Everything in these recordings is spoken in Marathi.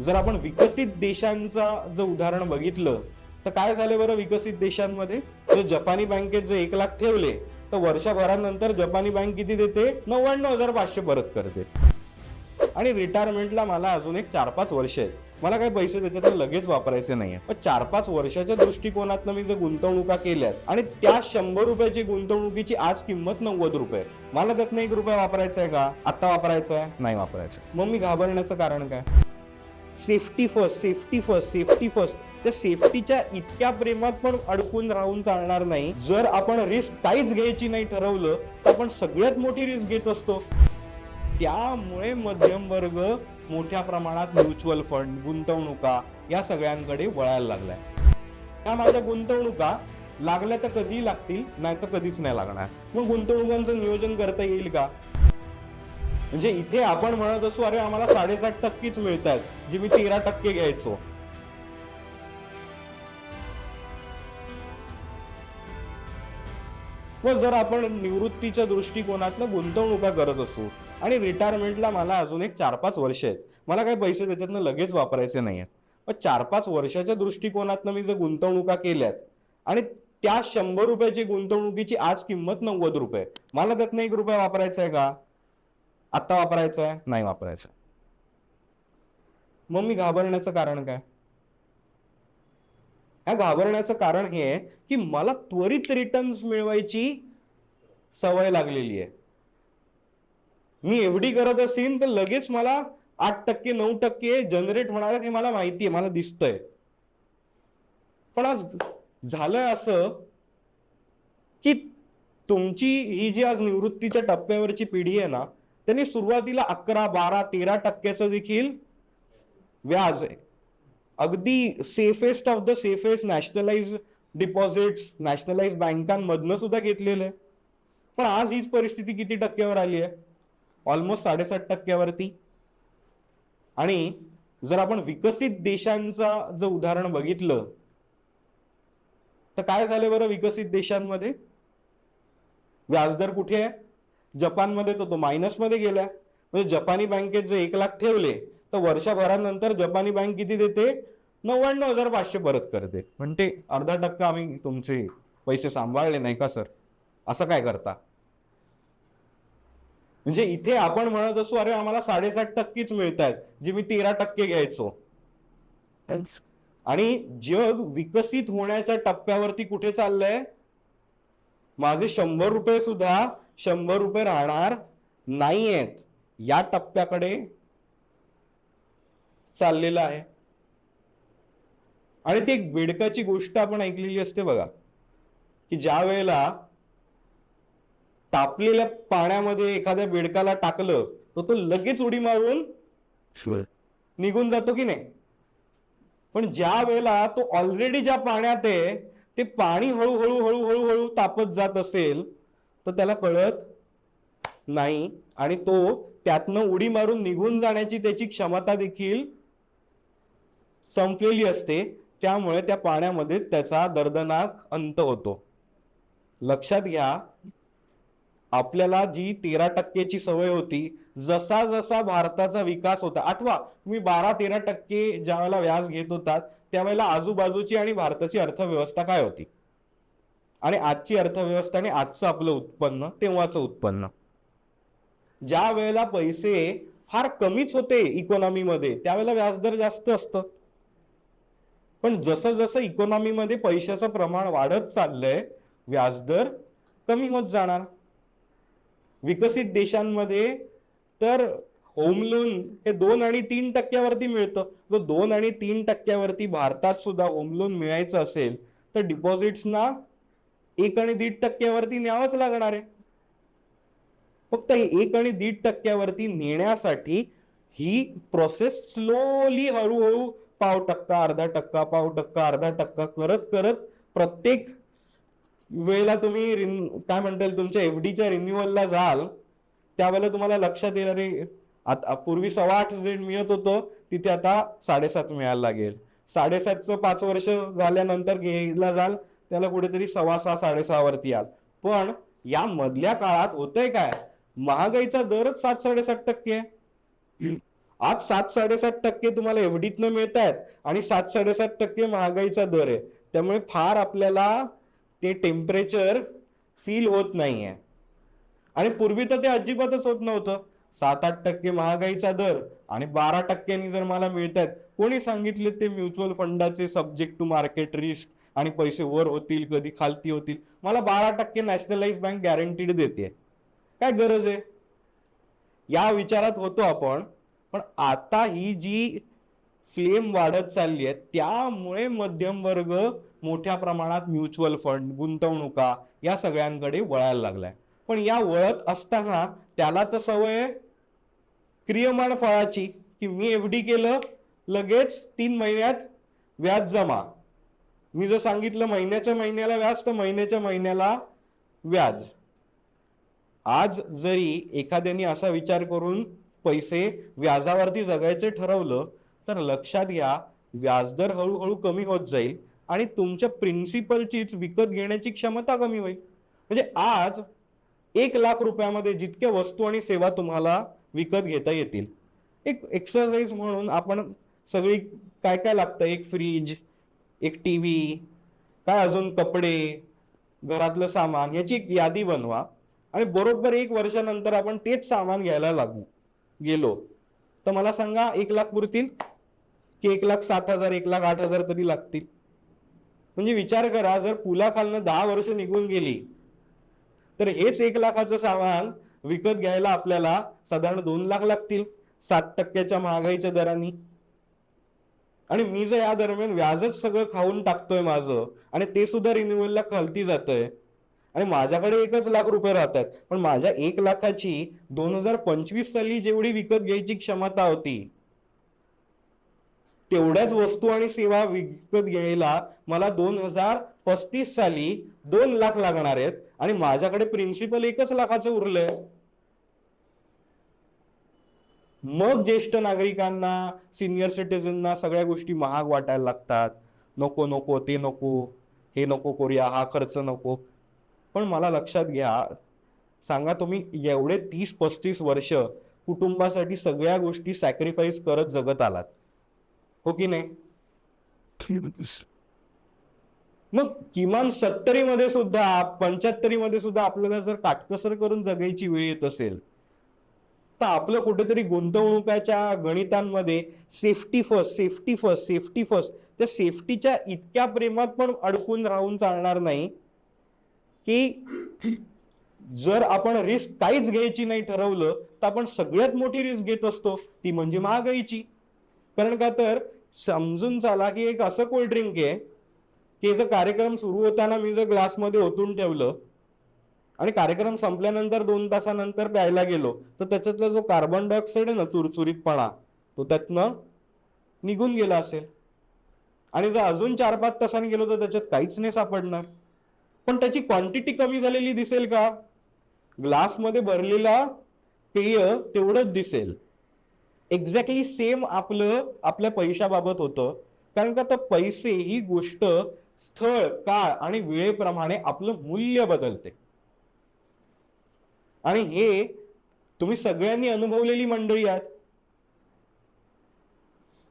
जर आपण विकसित देशांचा जर उदाहरण बघितलं तर काय झालं बरं विकसित देशांमध्ये? जर जपानी बँकेत जर एक लाख ठेवले तर वर्षभरानंतर जपानी बँक किती देते? नव्याण्णव हजार पाचशे परत करते. आणि रिटायरमेंटला मला अजून एक चार पाच वर्ष आहेत. मला काही पैसे त्याच्यात लगेच वापरायचे नाहीये. पण चार पाच वर्षाच्या दृष्टिकोनातनं मी जर गुंतवणुका केल्यात आणि त्या शंभर रुपयाची गुंतवणुकीची आज किंमत नव्वद रुपये. मला त्यातनं एक रुपया वापरायचा आहे का? आत्ता वापरायचा आहे? नाही वापरायचं. मग मी घाबरण्याचं कारण काय? Safety first safety first safety first त्या सेफ्टीच्या इतक्या प्रेमात पण अडकून राहून चालणार नाही. जर आपण रिस्क काहीच घ्यायची नाही ठरवलं तर आपण सगळ्यात मोठी रिस्क घेत असतो. त्यामुळे मध्यम वर्ग मोठ्या प्रमाणात म्युच्युअल फंड गुंतवणुका या सगळ्यांकडे वळायला लागलाय. त्या माझ्या गुंतवणुका लागल्या तर कधीही लागतील नाही तर कधीच नाही लागणार. मग गुंतवणुकांचं नियोजन करता येईल का? म्हणजे इथे आपण म्हणत असू अरे आम्हाला साडेसात टक्केच मिळत आहेत जे मी तेरा टक्के घ्यायचो. व जर आपण निवृत्तीच्या दृष्टिकोनातनं गुंतवणुका करत असू आणि रिटायरमेंटला मला अजून एक चार पाच वर्ष आहेत मला काही पैसे त्याच्यातनं लगेच वापरायचे नाही आहेत पण चार पाच वर्षाच्या दृष्टिकोनातनं मी जर गुंतवणुका केल्यात आणि त्या शंभर रुपयाची गुंतवणुकीची आज किंमत नव्वद रुपये मला त्यातनं एक रुपया वापरायचा आहे का? आत्ता वापरायचं आहे नाही वापरायचं मग मी घाबरण्याचं कारण काय? या घाबरण्याचं कारण हे आहे की मला त्वरित रिटर्न्स मिळवायची सवय लागलेली आहे. मी एवढी करत असेल तर लगेच मला आठ टक्के नऊ टक्के जनरेट होणार हे मला माहिती आहे मला दिसतंय. पण आज झालंय असं की तुमची ही जी आज निवृत्तीच्या टप्प्यावरची पिढी आहे ना त्यांनी सुरुवातीला अकरा बारा तेरा टक्क्याचं देखील व्याज आहे. अगदी safest of the safest nationalise deposits nationalise बँकांमधनं सुद्धा घेतलेलं आहे. पण आज हीच परिस्थिती किती टक्क्यावर आली आहे? ऑलमोस्ट साडेसात टक्क्यावरती. आणि जर आपण विकसित देशांचा जर उदाहरण बघितलं तर काय झालं बरं विकसित देशांमध्ये? व्याजदर कुठे आहे? जपानमध्ये तर तो मायनसमध्ये गेलाय म्हणजे जपानी बँकेत जर एक लाख ठेवले तर वर्षभरानंतर जपानी बँक किती देते? नव्याण्णव हजार पाचशे परत करते. म्हणते अर्धा टक्का आम्ही तुमचे पैसे सांभाळले नाही का सर? असं काय करता? म्हणजे इथे आपण म्हणत असू अरे आम्हाला साडेसात टक्केच मिळत आहेत जे मी तेरा टक्के घ्यायचो. आणि जग विकसित होण्याच्या टप्प्यावरती कुठे चाललंय? माझे शंभर रुपये सुद्धा शंभर रुपये राहणार नाहीयेत. या टप्प्याकडे चाललेलं आहे. आणि ती एक बेडकाची गोष्ट आपण ऐकलेली असते बघा की ज्या वेळेला तापलेल्या पाण्यामध्ये एखाद्या बेडकाला टाकलं तर तो लगेच उडी मारून निघून जातो की नाही? पण ज्या वेळेला तो ऑलरेडी ज्या पाण्यात आहे ते पाणी हळूहळू हळूहळू हळू तापत जात असेल तर त्याला कळत नाही. आणि तो त्यातनं उडी मारून निघून जाण्याची त्याची क्षमता देखील संपलेली असते. त्यामुळे त्या पाण्यामध्ये त्याचा दर्दनाक अंत होतो. लक्षात घ्या आपल्याला जी तेरा टक्केची सवय होती जसा जसा भारताचा विकास होता आठवा तुम्ही बारा तेरा टक्के ज्या वेळेला व्याज घेत होतात त्यावेळेला आजूबाजूची आणि भारताची अर्थव्यवस्था काय होती? आणि आजची अर्थव्यवस्था आणि आजचं आपलं उत्पन्न तेव्हाचं उत्पन्न. ज्या वेळेला पैसे फार कमीच होते इकॉनॉमीमध्ये त्यावेळेला व्याजदर जास्त असतं. पण जसं जसं इकॉनॉमीमध्ये पैशाचं प्रमाण वाढत चाललंय व्याजदर कमी होत जाणार. विकसित देशांमध्ये तर होम लोन हे दोन आणि तीन टक्क्यावरती मिळतं. जर दोन आणि तीन टक्क्यावरती भारतात सुद्धा होम लोन मिळायचं असेल तर डिपॉझिट्सना एक आणि दीड टक्क्यावरती न्यावंच लागणार आहे. फक्त एक आणि दीड टक्क्यावरती नेण्यासाठी ही प्रोसेस स्लोली हळूहळू पाव टक्का अर्धा टक्का पाव टक्का अर्धा टक्का करत करत प्रत्येक वेळेला तुम्ही रिन- काय म्हणता येईल तुमच्या एफडीच्या रिन्युअलला जाल त्यावेळेला तुम्हाला लक्षात येणार आता पूर्वी सव्वा आठ जे मिळत होतं तिथे आता साडेसात मिळायला लागेल. साडेसातचं पाच वर्ष झाल्यानंतर घ्यायला जाल त्याला कुठेतरी सव्वा सहा साडेसहा वरती याल पण या मधल्या काळात होतंय काय? महागाईचा दरच सात साडेसात टक्के आहे. आज सात साडेसात टक्के तुम्हाला एवढीतनं मिळत आहेत आणि सात साडेसात टक्के महागाईचा दर आहे. त्यामुळे फार आपल्याला ते टेम्परेचर फील होत नाहीये. आणि पूर्वी तर ते अजिबातच होत नव्हतं. सात आठ टक्के महागाईचा दर आणि बारा टक्क्यांनी जर मला मिळत आहेत कोणी सांगितले ते म्युच्युअल फंडाचे सब्जेक्ट टू मार्केट रिस्क आणि पैसे वर होतील कधी खालती होतील. मला बारा टक्के नॅशनलाइज बँक गॅरंटीड देते काय गरज आहे? या विचारात होतो आपण पण आता ही जी फ्लेम वाढत चालली आहे त्यामुळे मध्यम वर्ग मोठ्या प्रमाणात म्युच्युअल फंड गुंतवणुका या सगळ्यांकडे वळायला लागलाय. पण या वळत असताना त्याला तर सवय क्रियमाण फळाची की मी एफ डी केलं लगेच तीन महिन्यात व्याज जमा. मी जर सांगितलं महिन्याच्या महिन्याला व्याज तर महिन्याच्या महिन्याला व्याज. आज जरी एखाद्याने असा विचार करून पैसे व्याजावरती जगायचे ठरवलं तर लक्षात घ्या व्याजदर हळूहळू कमी होत जाईल आणि तुमच्या प्रिन्सिपलचीच विकत घेण्याची क्षमता कमी होईल. म्हणजे आज एक लाख रुपयामध्ये जितक्या वस्तू आणि सेवा तुम्हाला विकत घेता येतील. एक एक्सरसाइज म्हणून आपण सगळी काय काय लागतं? एक फ्रीज एक टी व्ही काय अजून कपडे घरातलं सामान याची एक यादी बनवा. आणि बरोबर एक वर्षानंतर आपण तेच सामान घ्यायला लागू गेलो. तर मला सांगा एक लाख पुरतील? की एक लाख सात हजार एक लाख आठ हजार तरी लागतील? म्हणजे विचार करा जर पुलाखालनं दहा वर्ष निघून गेली तर हेच एक लाखाचं सामान विकत घ्यायला आपल्याला साधारण दोन लाख लागतील सात टक्क्याच्या महागाईच्या दराने. आणि मी जर या दरम्यान व्याजच सगळं खाऊन टाकतोय माझं आणि ते सुद्धा रिन्युअलला खालती जातंय आणि माझ्याकडे एकच लाख रुपये राहतात पण माझ्या एक लाखाची दोन हजार पंचवीस साली जेवढी विकत घ्यायची क्षमता होती तेवढ्याच वस्तू आणि सेवा विकत घ्यायला मला दोन हजार पस्तीस साली दोन लाख लागणार आहेत आणि माझ्याकडे प्रिन्सिपल एकच लाखाचं उरलंय. मग ज्येष्ठ नागरिकांना सिनियर सिटीजनना सगळ्या गोष्टी महाग वाटायला लागतात. नको नको ते नको हे नको करूया हा खर्च नको. पण मला लक्षात घ्या सांगा तुम्ही एवढे तीस पस्तीस वर्ष कुटुंबासाठी सगळ्या गोष्टी सॅक्रिफाईस करत जगत आलात. हो की नाही? मग किमान सत्तरी मध्ये सुद्धा पंच्याहत्तरी मध्ये सुद्धा आपल्याला जर काटकसर करून जगायची वेळ येत असेल तर आपलं कुठेतरी गुंतवणुकाच्या गणितांमध्ये safety first safety first safety first त्या सेफ्टीच्या इतक्या प्रेमात पण अडकून राहून चालणार नाही की जर आपण रिस्क काहीच घ्यायची नाही ठरवलं तर आपण सगळ्यात मोठी रिस्क घेत असतो ती म्हणजे महागाईची. कारण का तर समजून चाला की एक असं कोल्ड ड्रिंक आहे की जर कार्यक्रम सुरू होताना मी जर ग्लासमध्ये ओतून ठेवलं आणि कार्यक्रम संपल्यानंतर दोन तासानंतर प्यायला गेलो तर त्याच्यातला जो कार्बन डायऑक्साईड आहे ना चुरचुरीतपणा तो त्यातनं निघून गेला असेल. आणि जर अजून चार पाच तासांनी गेलो तर त्याच्यात काहीच नाही सापडणार. पण त्याची क्वांटिटी कमी झालेली दिसेल का? ग्लासमध्ये भरलेला पेय तेवढंच दिसेल. एक्झॅक्टली सेम आपलं आपल्या पैशाबाबत होतं. कारण का तर पैसे ही गोष्ट स्थळ काळ आणि वेळेप्रमाणे आपलं मूल्य बदलते. आणि हे तुम्ही सगळ्यांनी अनुभवलेली मंडळी आहात.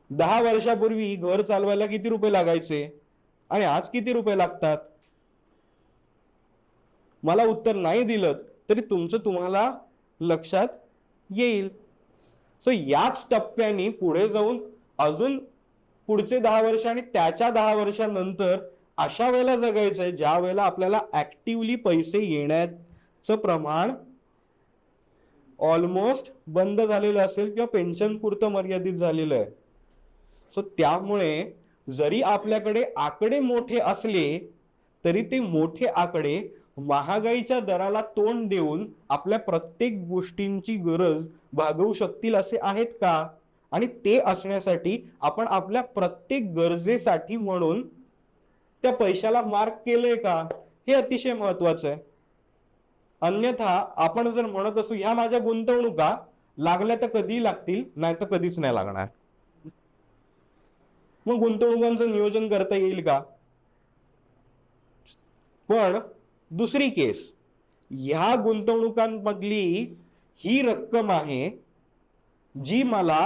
दहा वर्षापूर्वी घर चालवायला किती रुपये लागायचे आणि आज किती रुपये लागतात? मला उत्तर नाही दिलं तरी तुमचं तुम्हाला लक्षात येईल. सो याच टप्प्याने पुढे जाऊन अजून पुढचे दहा वर्ष आणि त्याच्या दहा वर्षानंतर अशा वेळेला जगायचंय ज्या वेळेला आपल्याला ऍक्टिव्हली पैसे येण्याचं प्रमाण ऑलमोस्ट बंद झालेलं असेल किंवा पेन्शन पुरतं मर्यादित झालेलं आहे. सो त्यामुळे जरी आपल्याकडे आकडे मोठे असले तरी ते मोठे आकडे महागाईच्या दराला तोंड देऊन आपल्या प्रत्येक गोष्टींची गरज भागवू शकतील असे आहेत का? आणि ते असण्यासाठी आपण आपल्या प्रत्येक गरजेसाठी म्हणून त्या पैशाला मार्क केलंय का? हे अतिशय महत्वाचं आहे. अन्यथा आपण जर म्हणत असू ह्या माझ्या गुंतवणुका लागल्या तर कधी लागतील नाही तर कधीच नाही लागणार. मग गुंतवणुकांचं नियोजन करता येईल का? पण दुसरी केस ह्या गुंतवणुकांमधली ही रक्कम आहे जी मला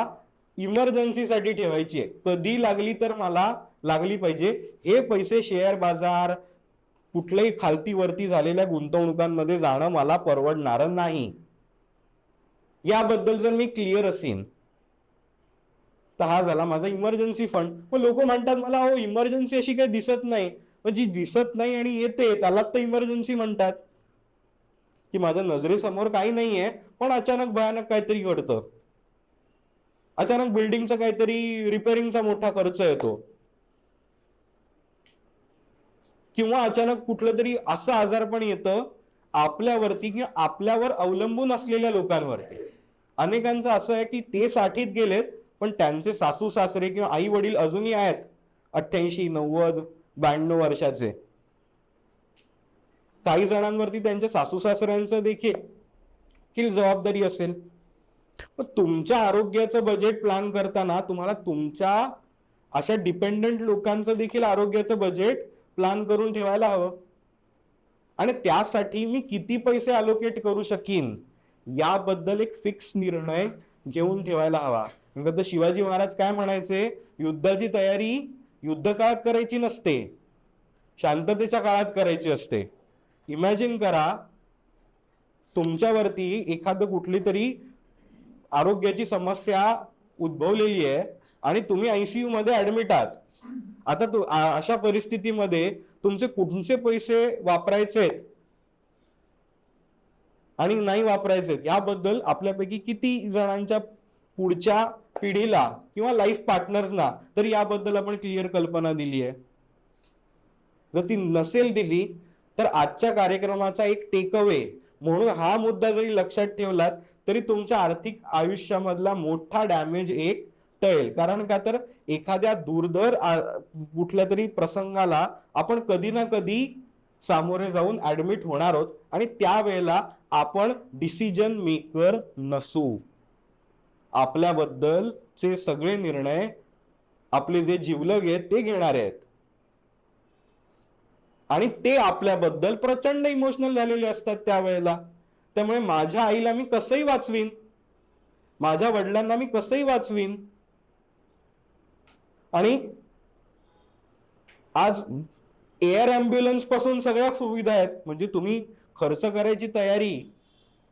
इमर्जन्सीसाठी ठेवायची आहे. कधी लागली तर मला लागली पाहिजे. हे पैसे शेअर बाजार कुठल्याही खालती वरती झालेल्या गुंतवणुकांमध्ये जाणं मला परवडणार नाही. याबद्दल जर मी क्लिअर असेन तर हा झाला माझा इमर्जन्सी फंड मग लोक म्हणतात मला हो इमर्जन्सी अशी काही दिसत नाही. मग जी दिसत नाही आणि येते त्यालाच तर इमर्जन्सी म्हणतात. की माझ्या नजरेसमोर काही नाहीये पण अचानक भयानक काहीतरी घडतं. अचानक बिल्डिंगचा काहीतरी रिपेअरिंगचा मोठा खर्च येतो. किंवा अचानक कुठलं तरी असं आजारपण येतं आपल्यावरती किंवा आपल्यावर अवलंबून असलेल्या लोकांवरती. अनेकांचं असं आहे की ते साठीत गेलेत पण त्यांचे सासू सासरे किंवा आई वडील अजूनही आहेत. अठ्ठ्याऐंशी नव्वद ब्याण्णव वर्षाचे. काही जणांवरती त्यांच्या सासू सासऱ्यांचं देखील की जबाबदारी असेल. पण तुमच्या आरोग्याचं बजेट प्लॅन करताना तुम्हाला तुमच्या अशा डिपेंडंट लोकांचं देखील आरोग्याचं बजेट प्लॅन करून ठेवायला हवं. आणि त्यासाठी मी किती पैसे अलोकेट करू शकीन याबद्दल एक फिक्स निर्णय घेऊन ठेवायला हवा. तर शिवाजी महाराज काय म्हणायचे युद्धाची तयारी युद्ध काळात करायची नसते शांततेच्या काळात करायची असते. इमॅजिन करा तुमच्यावरती एखादं कुठली तरी आरोग्याची समस्या उद्भवलेली आहे आणि तुम्ही आयसीयू मध्ये ऍडमिट आहात. आता तू अशा परिस्थितीमध्ये तुमचे कुठचे पैसे वापरायचे आणि नाही वापरायचे याबद्दल आपल्यापैकी किती जणांच्या पुढच्या पिढीला किंवा लाईफ पार्टनर्सना तर याबद्दल आपण क्लिअर कल्पना दिली आहे. जर ती नसेल दिली तर आजच्या कार्यक्रमाचा एक टेक अवे म्हणून हा मुद्दा जरी लक्षात ठेवलात तरी तुमच्या आर्थिक आयुष्यामधला मोठा डॅमेज एक टळेल. कारण का तर एखाद्या दुर्धर कुठल्या तरी प्रसंगाला आपण कधी ना कधी सामोरे जाऊन ऍडमिट होणार आहोत आणि त्यावेळेला आपण डिसिजन मेकर नसू. आपल्याबद्दलचे सगळे निर्णय आपले जे जिवलग आहेत ते घेणारे आहेत. आणि ते आपल्याबद्दल प्रचंड इमोशनल झालेले असतात त्यावेळेला. त्यामुळे माझ्या आईला मी कसंही वाचवीन. माझ्या वडिलांना मी कसंही वाचवीन. आणि आज एअर अँब्युलन्सपासून सगळ्या सुविधा आहेत. म्हणजे तुम्ही खर्च करायची तयारी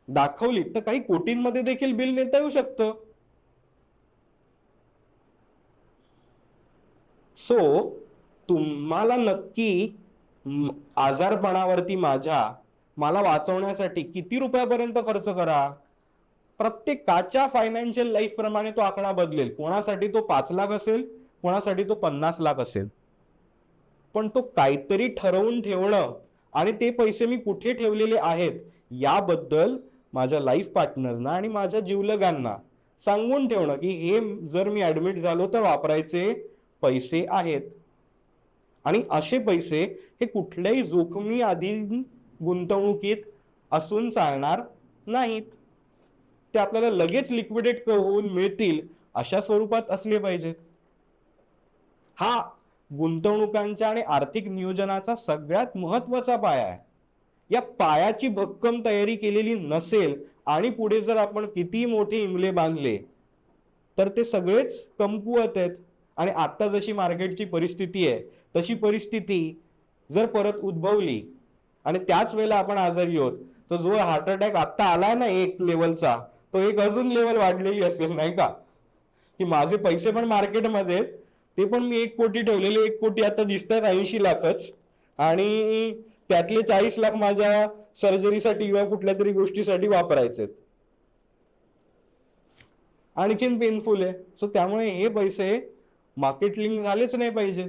दाखवली तर काही कोटींमध्ये देखील बिल नेता येऊ शकतं. सो तुम्हाला नक्की आजारपणावरती माझ्या मला वाचवण्यासाठी किती रुपयापर्यंत खर्च करा? प्रत्येकाच्या फायनान्शियल लाईफ प्रमाणे तो आकडा बदलेल. कोणासाठी तो पाच लाख असेल कोणासाठी तो पन्नास लाख असेल. पण तो काहीतरी ठरवून ठेवणं आणि ते पैसे मी कुठे ठेवलेले आहेत याबद्दल माझ्या लाईफ पार्टनरना आणि माझ्या जीवलगांना सांगून ठेवणं की हे जर मी ऍडमिट झालो तर वापरायचे पैसे आहेत. आणि असे पैसे हे कुठल्याही जोखमी आधी गुंतवणुकीत असून चालणार नाहीत. ते आपल्याला लगेच लिक्विडेट होऊन मिळतील अशा स्वरूपात असले पाहिजेत. हा गुंतवणुकांच्या आणि आर्थिक नियोजनाचा सगळ्यात महत्त्वाचा पाया आहे. या पायाची भक्कम तयारी केलेली नसेल आणि पुढे जर आपण किती मोठे इमले बांधले तर ते सगळेच कमकुवत आहेत. आणि आता जशी मार्केटची परिस्थिती आहे तशी परिस्थिती जर परत उद्भवली आणि त्याच वेळेला आपण आजारी आहोत तर जो हार्ट अटॅक आता आलाय ना एक लेवलचा तो एक अजून लेवल वाढलेली असेल नाही का? की माझे पैसे पण मार्केटमध्ये आहेत, ते पण मी एक कोटी ठेवलेले एक कोटी आता दिसतात ऐंशी लाखच. आणि त्यातले चाळीस लाख माझ्या सर्जरीसाठी किंवा कुठल्या तरी गोष्टीसाठी वापरायचे आणखीन पेनफुल आहे. सो त्यामुळे हे पैसे मार्केट लिंक झालेच नाही पाहिजे.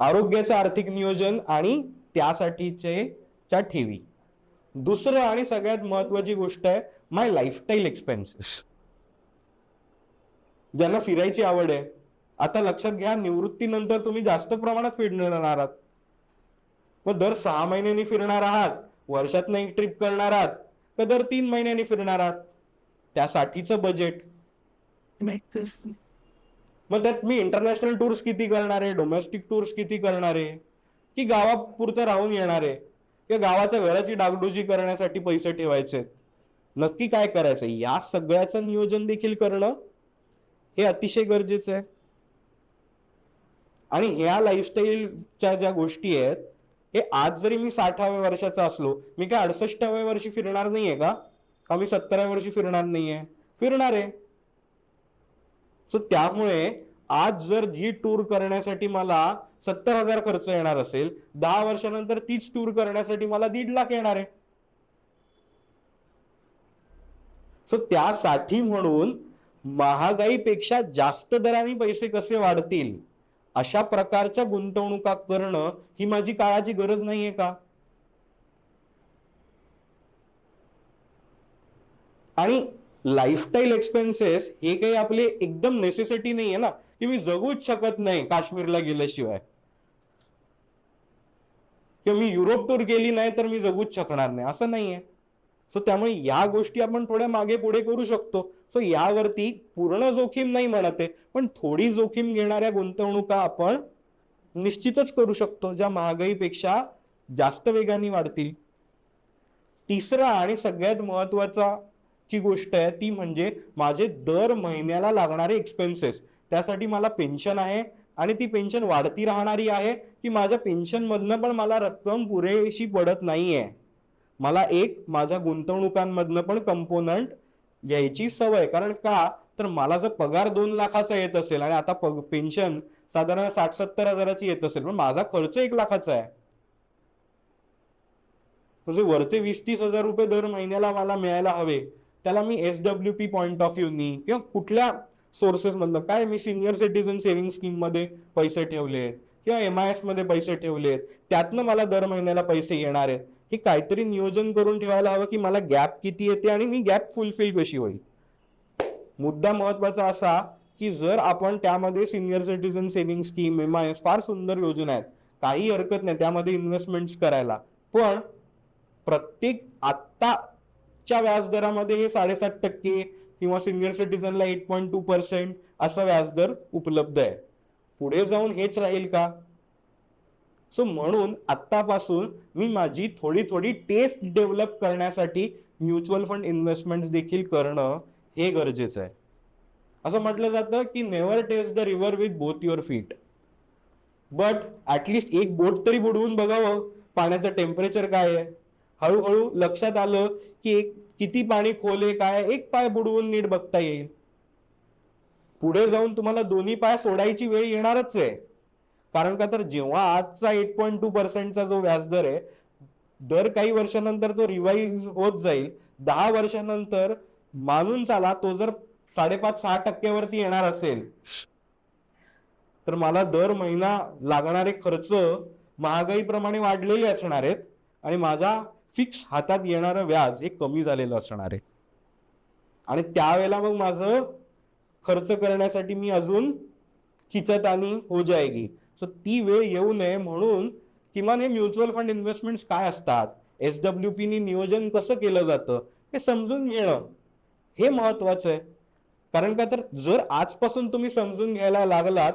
आरोग्याचं आर्थिक नियोजन आणि त्यासाठीचे च्या ठेवी. दुसरं आणि सगळ्यात महत्वाची गोष्ट आहे माय लाईफस्टाईल एक्सपेन्सेस ज्यांना फिरायची आवड आहे. आता लक्षात घ्या निवृत्तीनंतर तुम्ही जास्त प्रमाणात फिरणार आहात. मग दर सहा महिन्यांनी फिरणार आहात वर्षात एक ट्रिप करणार आहात का दर तीन महिन्यांनी फिरणार आहात. त्यासाठीचं बजेट मग त्यात मी इंटरनॅशनल टूर्स किती करणार आहे डोमेस्टिक टूर्स किती करणार आहे की गावापुरतं राहून येणार आहे किंवा गावाच्या घराची डागडुजी करण्यासाठी पैसे ठेवायचे नक्की काय करायचं या सगळ्याचं नियोजन देखील करणं हे अतिशय गरजेचं आहे. आणि ह्या लाईफस्टाईलच्या ज्या गोष्टी आहेत हे आज जरी मी साठाव्या वर्षाचा असलो मी काय अडसष्टाव्या वर्षी फिरणार नाहीये का? का मी सत्तराव्या वर्षी फिरणार नाहीये? फिरणार आहे. सो त्यामुळे आज जर जी टूर करण्यासाठी मला सत्तर हजार खर्च येणार असेल दहा वर्षानंतर तीच टूर करण्यासाठी मला दीड लाख येणार आहे. सो त्यासाठी म्हणून महागाईपेक्षा जास्त दराने पैसे कसे वाढतील? अशा प्रकारच्या गुंतवणुका करणं ही माझी काळाची गरज नाहीये का? आणि लाईफस्टाईल एक्सपेन्सेस हे काही आपले एकदम नेसेसिटी नाहीये ना की मी जगूच शकत नाही काश्मीरला गेल्याशिवाय. किंवा मी युरोप टूर गेली नाही तर मी जगूच शकणार नाही असं नाहीये. सो त्यामुळे या गोष्टी आपण थोड्या मागे पुढे करू शकतो. सो यावरती पूर्ण जोखीम नाही म्हणत आहे पण थोडी जोखीम घेणाऱ्या गुंतवणुका आपण निश्चितच करू शकतो ज्या महागाईपेक्षा जास्त वेगाने वाढतील. तिसरा आणि सगळ्यात महत्त्वाचा ची गोष्ट आहे ती म्हणजे माझे दर महिन्याला लागणारे एक्सपेन्सेस त्यासाठी मला पेन्शन आहे आणि ती पेन्शन वाढती राहणारी आहे की माझ्या पेन्शनमधनं पण मला रक्कम पुरेशी पडत नाहीये. मला एक माझ्या गुंतवणुकांमधनं पण कंपोनंट घ्यायची सवय. कारण का? तर मला जर पगार दोन लाखाचा येत असेल आणि आता पेन्शन साधारण साठ सत्तर हजाराची येत असेल पण माझा खर्च एक लाखाचा आहे. म्हणजे वरचे वीस तीस हजार रुपये दर महिन्याला मला मिळायला हवे. त्याला मी S W P point of व्ह्यूनी किंवा कुठल्या सोर्सेस मधलं काय मी सिनियर सिटीजन सेव्हिंग स्कीममध्ये पैसे ठेवले किंवा एम आय एसमध्ये पैसे ठेवले त्यातनं मला दर महिन्याला पैसे येणार आहेत. हे काहीतरी नियोजन करून ठेवायला हवं की मला गॅप किती येते आणि मी गॅप फुलफिल कशी होईल? मुद्दा महत्त्वाचा असा की जर आपण त्यामध्ये senior citizen saving scheme M I S फार सुंदर योजना आहेत. काही हरकत नाही त्यामध्ये इन्व्हेस्टमेंट करायला. पण प्रत्येक आत्ताच्या व्याजदरामध्ये हे साडेसात टक्के किंवा सिनियर सिटीजनला एट पॉईंट टू पर्सेंट असा व्याजदर उपलब्ध आहे. पुढे जाऊन हेच राहील का? सो म्हणून आत्तापासून मी माझी थोडी थोडी टेस्ट डेव्हलप करण्यासाठी म्युच्युअल फंड इन्व्हेस्टमेंट देखील करणं हे गरजेचं आहे. असं म्हटलं जातं की never test the river with both your feet but at least एक बोट तरी बुडवून बघावं. पाण्याचं टेम्परेचर काय आहे? हळूहळू लक्षात आलं की एक किती पाणी खोल आहे काय एक पाय बुडवून नीट बघता येईल. पुढे जाऊन तुम्हाला दोन्ही पाय सोडायची वेळ येणारच आहे. कारण का तर जेव्हा आजचा एट पॉईंट टू पर्सेंटचा जो व्याजदर आहे दर काही वर्षानंतर तो रिवाईज होत जाईल. दहा वर्षानंतर मानून चाला तो जर साडेपाच सहा टक्क्यावरती येणार असेल तर मला दर महिना लागणारे खर्च महागाईप्रमाणे वाढलेले असणार आहेत आणि माझा फिक्स हातात येणारं व्याज हे कमी झालेलं असणार आहे. आणि त्यावेळेला मग माझं खर्च करण्यासाठी मी अजून खिचत आणि हो जाएगी. सो ती वेळ येऊ नये म्हणून किमान हे म्युच्युअल फंड इन्व्हेस्टमेंट काय असतात? एस डब्ल्यू पीनी नियोजन कसं केलं जातं? हे समजून घेणं हे महत्वाचं आहे. कारण का तर जर आजपासून तुम्ही समजून घ्यायला लागलात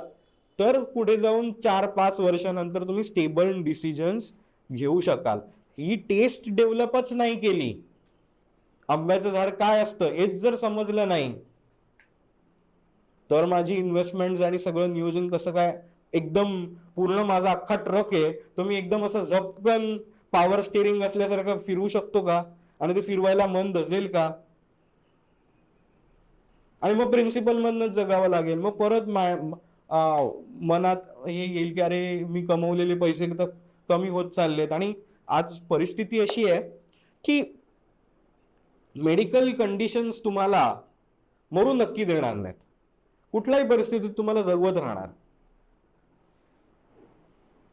तर पुढे जाऊन चार पाच वर्षानंतर तुम्ही स्टेबल डिसिजन्स घेऊ शकाल. ही टेस्ट डेव्हलपच नाही केली. आंब्याचं झाड काय असतं हेच जर समजलं नाही तर माझी इन्व्हेस्टमेंट आणि सगळं नियोजन कसं काय? एकदम पूर्ण माझा अख्खा ट्रक आहे. तो मी एकदम असं झपकन पॉवर स्टेरिंग असल्यासारखं फिरवू शकतो का? आणि ते फिरवायला मन धसेल का? आणि मग प्रिन्सिपल मधनच जगावं लागेल. मग परत मनात हे येईल की अरे मी कमवलेले पैसे तर कमी होत चाललेत. आणि आज परिस्थिती अशी आहे की मेडिकल कंडिशन्स तुम्हाला मरू नक्की देणार नाहीत. कुठल्याही परिस्थितीत तुम्हाला जगवत राहणार.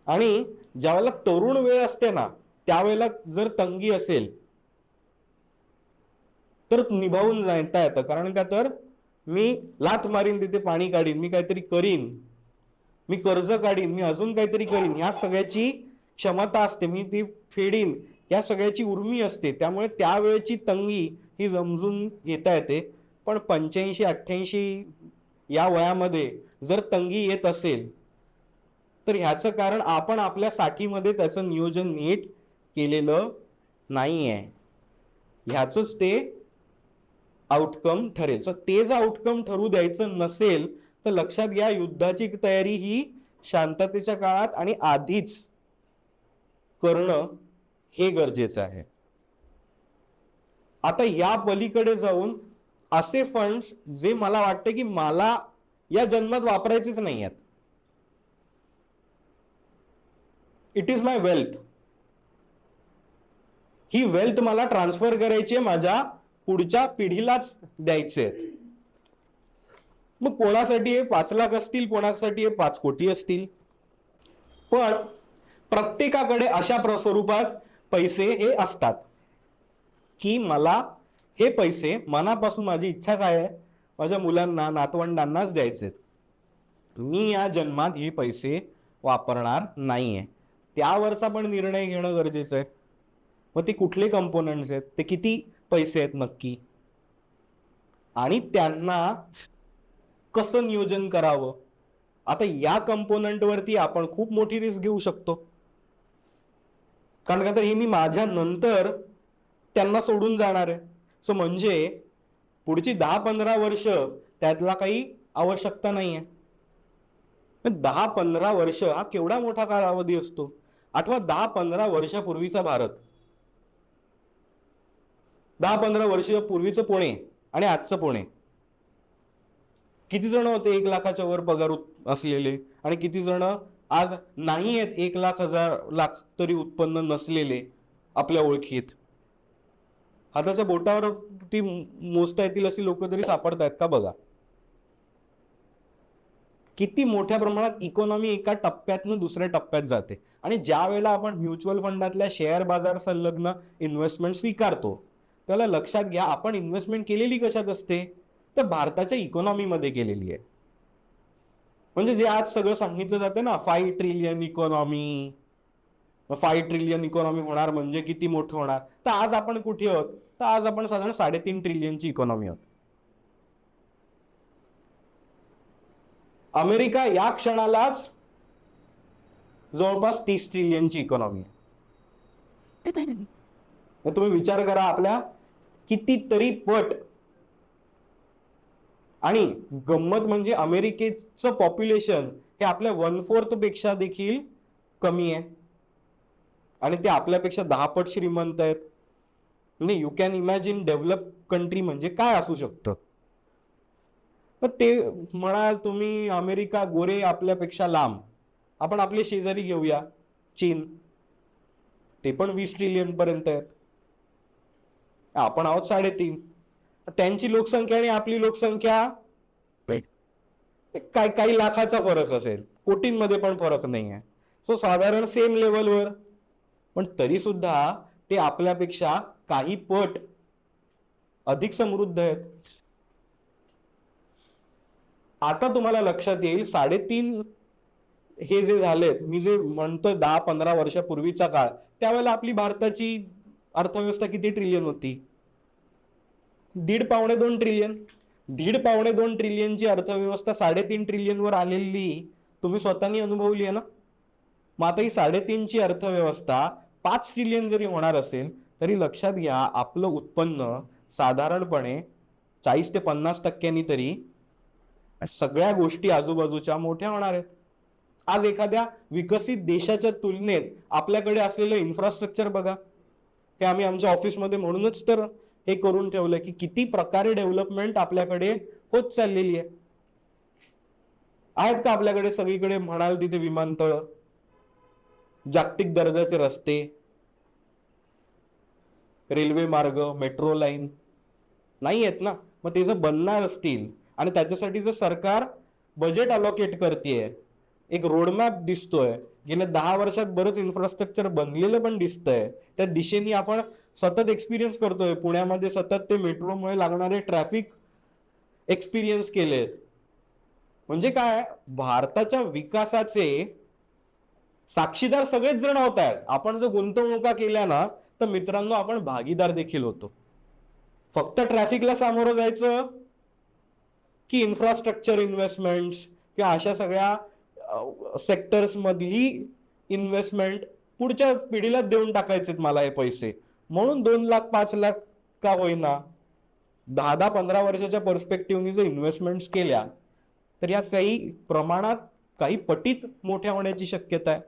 आणि ज्यावेळेला तरुण वेळ असते ना त्यावेळेला जर तंगी असेल तर निभावून जाता येतं. कारण का तर मी लात मारीन तिथे पाणी काढीन मी काहीतरी करीन मी कर्ज काढीन मी अजून काहीतरी करीन या सगळ्याची क्षमता असते मी ती फेडीन या सगळ्याची उर्मी असते. त्यामुळे त्यावेळेची तंगी ही समजून घेता येते. पण पंच्याऐंशी अठ्ठ्याऐंशी या वयामध्ये जर तंगी येत असेल तर ह्याचं कारण आपण आपल्या साठीमध्ये त्याचं नियोजन नीट केलेलं नाही आहे ह्याचंच ते आउटकम ठरेल. तर ते जर आउटकम ठरू द्यायचं नसेल तर लक्षात घ्या युद्धाची तयारी ही शांततेच्या काळात आणि आधीच करणं हे गरजेचं आहे. आता या पलीकडे जाऊन असे फंड्स जे मला वाटते की मला या जन्मात वापरायचेच नाही आहेत इट इज माय वेल्थ ही वेल्थ मला ट्रान्सफर करायची आहे माझ्या पुढच्या पिढीलाच द्यायचे मग कोणासाठी हे पाच लाख असतील कोणासाठी हे पाच कोटी असतील? पण प्रत्येकाकडे अशा स्वरूपात पैसे हे असतात. की मला हे पैसे मनापासून माझी इच्छा काय आहे? माझ्या मुलांना नातवंडांनाच द्यायचे मी या जन्मात हे पैसे वापरणार नाहीये. त्यावरचा पण निर्णय घेणं गरजेचं आहे. मग ते कुठले कंपोनंट्स आहेत? ते किती पैसे आहेत नक्की? आणि त्यांना कसं नियोजन करावं? आता या कंपोनंट वरती आपण खूप मोठी रिस्क घेऊ शकतो. कारण का तर हे मी माझ्या नंतर त्यांना सोडून जाणार आहे. सो म्हणजे पुढची दहा पंधरा वर्ष त्यातला काही आवश्यकता नाही आहे दहा पंधरा वर्ष हा केवढा मोठा कालावधी असतो? आठवा दहा पंधरा वर्षापूर्वीचा भारत. दहा पंधरा वर्ष पूर्वीचं पुणे आणि आजचं पुणे. किती जण होते एक लाखाच्या वर पगार असलेले? आणि किती जण आज नाही आहेत एक लाख हजार लाख तरी उत्पन्न नसलेले आपल्या ओळखीत? हाताच्या बोटावर ती मोजता येतील अशी लोक तरी सापडत आहेत का बघा? किती मोठ्या प्रमाणात इकॉनॉमी एका टप्प्यातनं दुसऱ्या टप्प्यात जाते. आणि ज्या वेळेला आपण म्युच्युअल फंडातल्या शेअर बाजार संलग्न इन्व्हेस्टमेंट स्वीकारतो त्याला लक्षात घ्या आपण इन्व्हेस्टमेंट केलेली कशात असते? तर भारताच्या इकॉनॉमीमध्ये केलेली आहे. म्हणजे जे आज सगळं सांगितलं जातं ना five trillion economy five trillion economy होणार म्हणजे किती मोठं होणार? तर आज आपण कुठे आहोत? तर आज आपण साधारण साडेतीन ट्रिलियनची इकॉनॉमी आहोत. अमेरिका या क्षणालाच जवळपास तीस ट्रिलियनची इकॉनॉमी आहे. तुम्ही विचार करा आपल्या कितीतरी पट आणि गंमत म्हणजे अमेरिकेचं पॉप्युलेशन हे आपल्या वन फोर्थपेक्षा देखील कमी आहे. आणि ते आपल्यापेक्षा दहा पट श्रीमंत आहेत. म्हणजे you can imagine develop country म्हणजे काय असू शकतं? तर ते म्हणाल तुम्ही अमेरिका गोरे आपल्यापेक्षा लांब. आपण आपले शेजारी घेऊया. चीन. ते पण वीस ट्रिलियन पर्यंत आहेत. आपण आहोत साडेतीन. त्यांची लोकसंख्या आणि आपली लोकसंख्या? काय काही लाखाचा फरक असेल. कोटींमध्ये पण फरक नाही आहे सो साधारण सेम लेवलवर पण तरी सुद्धा ते आपल्यापेक्षा काही पट अधिक समृद्ध आहेत. आता तुम्हाला लक्षात येईल साडेतीन हे जे झालेत मी जे म्हणतोय दहा पंधरा वर्षापूर्वीचा काळ त्यावेळेला आपली भारताची अर्थव्यवस्था किती ट्रिलियन होती? दीड पावणे दोन ट्रिलियन दीड पावणे दोन ट्रिलियनची अर्थव्यवस्था साडेतीन ट्रिलियनवर आलेली तुम्ही स्वतःनी अनुभवली आहे ना? मग आता ही साडेतीनची अर्थव्यवस्था पाच ट्रिलियन जरी होणार असेल तरी लक्षात घ्या आपलं उत्पन्न साधारणपणे चाळीस ते पन्नास टक्क्यांनी तरी सगळ्या गोष्टी आजूबाजूच्या मोठ्या होणार आहेत. आज एखाद्या विकसित देशाच्या तुलनेत आपल्याकडे असलेलं इन्फ्रास्ट्रक्चर बघा. हे आम्ही आमच्या ऑफिसमध्ये म्हणूनच तर हे करून ठेवलं की किती प्रकारे डेव्हलपमेंट आपल्याकडे होत चाललेली आहे. आहेत का आपल्याकडे सगळीकडे म्हणाल तिथे विमानतळ जागतिक दर्जाचे रस्ते रेल्वे मार्ग मेट्रो लाईन नाही आहेत ना. मग ते जर बनणार असतील आणि त्याच्यासाठी जर सरकार बजेट अलोकेट करतेय एक रोडमॅप दिसतोय गेल्या दहा वर्षात बरंच इन्फ्रास्ट्रक्चर बनलेलं पण दिसतंय त्या दिशेने आपण सतत एक्सपिरियन्स करतोय. पुण्यामध्ये सतत ते मेट्रोमुळे लागणारे ट्रॅफिक एक्सपिरियन्स केलेत. म्हणजे काय? भारताच्या विकासाचे साक्षीदार सगळेच जण होत आहेत. आपण जर गुंतवणुका केल्या ना तर मित्रांनो आपण भागीदार देखील होतो. फक्त ट्रॅफिकला सामोरं जायचं की इन्फ्रास्ट्रक्चर इन्व्हेस्टमेंट किंवा अशा सगळ्या सेक्टर्समधली इन्व्हेस्टमेंट पुढच्या पिढीला देऊन टाकायचे मला हे पैसे. म्हणून दोन लाख पाच लाख का होईना दहा दहा पंधरा वर्षाच्या पर्स्पेक्टिव्हनी जर इन्व्हेस्टमेंट्स केल्या तर या काही प्रमाणात काही पटीत मोठ्या होण्याची शक्यता आहे.